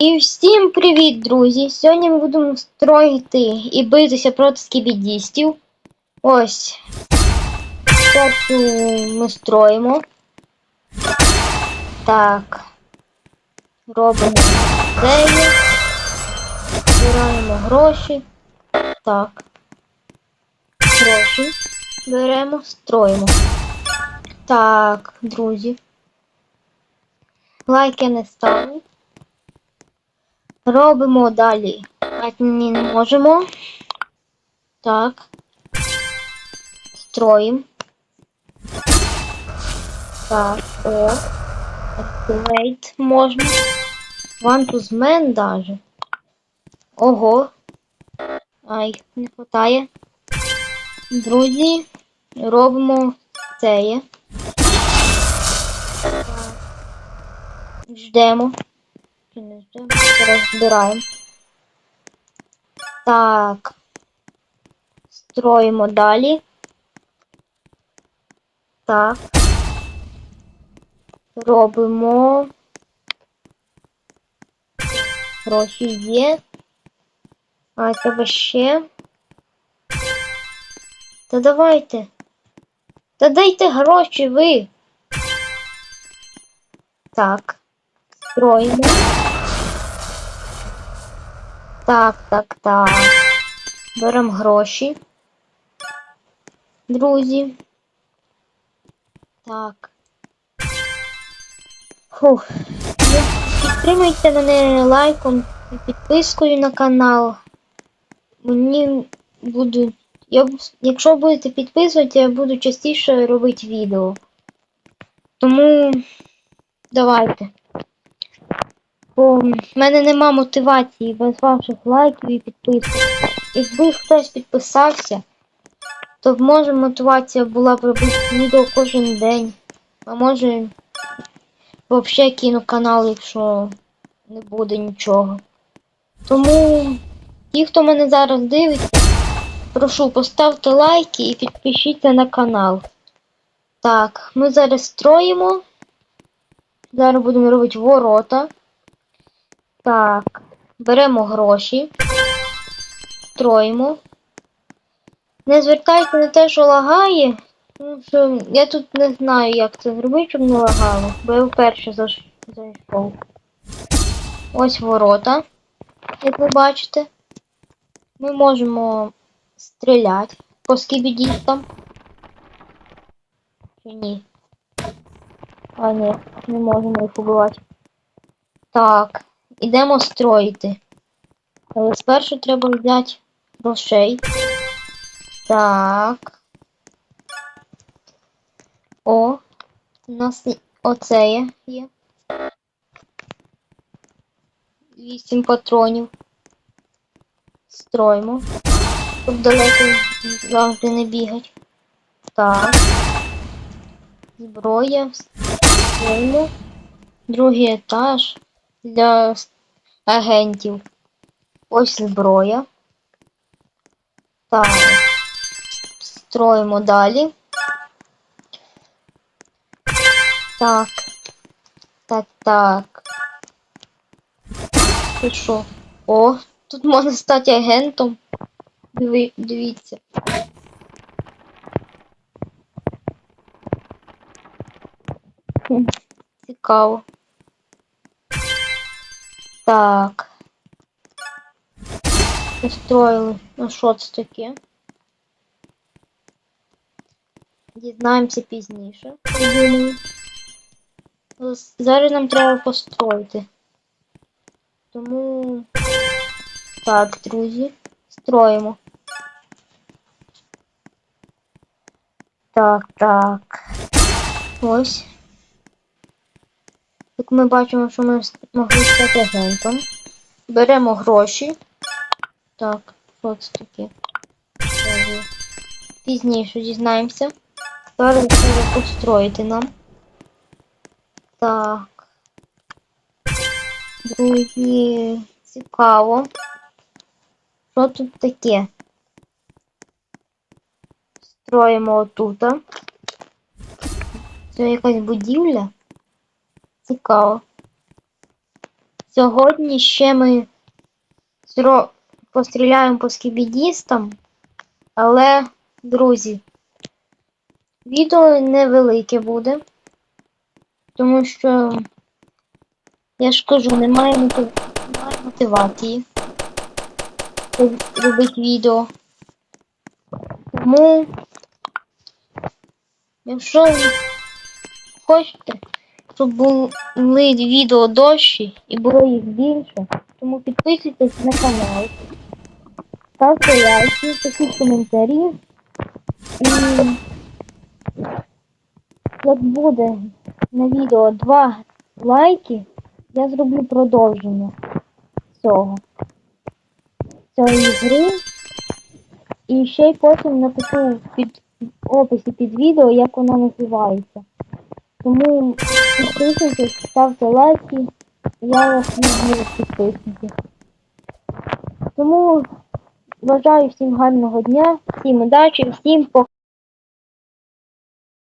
І всім привіт, друзі! Сьогодні ми будемо строїти і битися проти скібідістів. Ось. Першу ми строїмо. Так. Робимо деї. Збираємо гроші. Так. Гроші. Беремо, строїмо. Так, друзі. Лайки не ставлю. Робимо далі. А ні, не можемо. Так. Строїм. Так, о. Activate можна. To даже. Ого. Ай, не хватає. Друзі, робимо це. Ждемо. Ждемо? Зараз. Так. Строїмо далі. Так. Робимо. Гроші є. А треба ще. Та давайте. Та дайте гроші ви. Так. Строїмо. Так, так, так. Беремо гроші. Друзі. Так. Фух. Підтримуйте мене лайком і підпискою на канал. Мені буде. Я, якщо будете підписувати, я буду частіше робити відео. Тому давайте. Бо в мене нема мотивації без ваших лайків і підписок. Якби хтось підписався, то може мотивація була б робити відео кожен день. А може взагалі кину канал, якщо не буде нічого. Тому ті, хто мене зараз дивиться, прошу поставте лайки і підпишіться на канал. Так, ми зараз строїмо. Зараз будемо робити ворота. Так, беремо гроші, строїмо. Не звертайте на те, що лагає, що я тут не знаю, як це зробити, щоб не лагало, бо я вперше зайшов. Ось ворота, як ви бачите. Ми можемо стріляти по скібідістам. Чи ні? А, ні, не можемо їх убивати. Так. Ідемо строїти. Але спершу треба взяти грошей. Так. О, у нас оце є. Вісім патронів. Строїмо. Щоб далеко завжди не бігать. Так. Зброя. Строїмо. Другий етаж для агентів. Ось зброя. Так. Строїмо далі. Так. Так, так. Ти що? О, тут можна стати агентом. Диви, дивіться. Цікаво. Так. Устроїли. Ну що це таке? Дізнаємося пізніше. Зараз нам треба построїти. Тому. Так, друзі. Строїмо. Так, так. Ось. Як ми бачимо, що ми могли стати агентом. Беремо гроші. Так, таке? Е, Пізніше дізнаємося. Зараз треба построїти нам. Так. Друзі, цікаво. Що тут таке? Строїмо отута. Це якась будівля. Цікаво. Сьогодні ще ми зро... постріляємо по скібідістам, але, друзі, відео невелике буде, тому що, я ж кажу, немає, мотив... немає мотивації робити відео. Тому, якщо ви хочете, щоб були відео дощі і було їх більше, тому підписуйтесь на канал, ставте лайки, пишіть коментарі. І як буде на відео 2 лайки, я зроблю продовження цього. Цієї гри. І ще й потім напишу під описі під відео, як вона називається. Тому підписуйтесь, ставте лайки. Я вас люблю підписники. Тому бажаю всім гарного дня, всім удачі, всім пока.